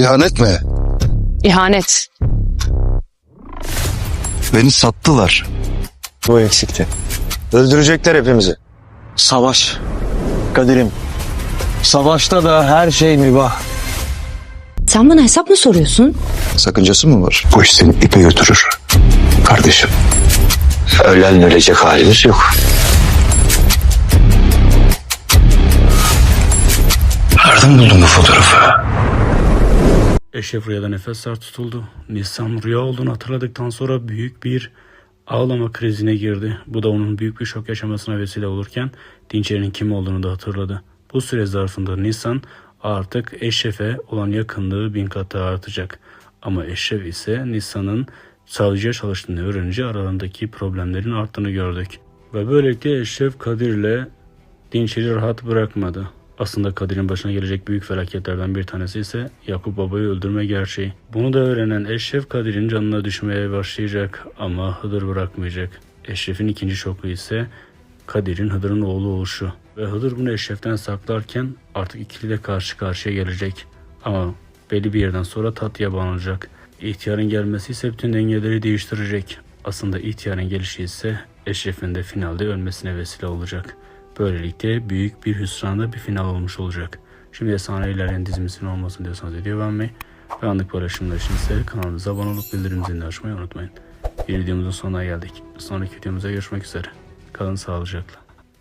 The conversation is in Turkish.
İhanet mi? İhanet. Beni sattılar. Bu eksikti. Öldürecekler hepimizi. Savaş. Kadir'im. Savaşta da her şey mübah. Sen bana hesap mı soruyorsun? Sakıncası mı var? Bu iş seni ipe götürür. Kardeşim. Ölen ölecek halimiz yok. Nereden buldun bu fotoğrafı? Eşref rüyada nefesler tutuldu. Nisan rüya olduğunu hatırladıktan sonra büyük bir ağlama krizine girdi. Bu da onun büyük bir şok yaşamasına vesile olurken Dinçer'in kim olduğunu da hatırladı. Bu süre zarfında Nisan artık Eşref'e olan yakınlığı bin kat daha artacak. Ama Eşref ise Nisan'ın savcıya çalıştığını öğrenince aralarındaki problemlerin arttığını gördük. Ve böylelikle Eşref Kadir'le Dinçer'i rahat bırakmadı. Aslında Kadir'in başına gelecek büyük felaketlerden bir tanesi ise Yakup Baba'yı öldürme gerçeği. Bunu da öğrenen Eşref Kadir'in canına düşmeye başlayacak ama Hıdır bırakmayacak. Eşref'in ikinci şoku ise Kadir'in Hıdır'ın oğlu oluşu. Ve Hıdır bunu Eşref'ten saklarken artık ikili de karşı karşıya gelecek. Ama belli bir yerden sonra tatlıya bağlanacak. İhtiyarın gelmesi ise bütün dengeleri değiştirecek. Aslında ihtiyarın gelişi ise Eşref'in de finalde ölmesine vesile olacak. Böylelikle büyük bir hüsranda bir final olmuş olacak. Şimdi efsane ilerleyen dizimizin olmasını diyorsanız video beğenmeyi ve anlık paylaşımlar için ise kanalımıza abone olup bildirim zilini açmayı unutmayın. Bir videomuzun sonuna geldik. Sonraki videomuzda görüşmek üzere. Kalın sağlıcakla.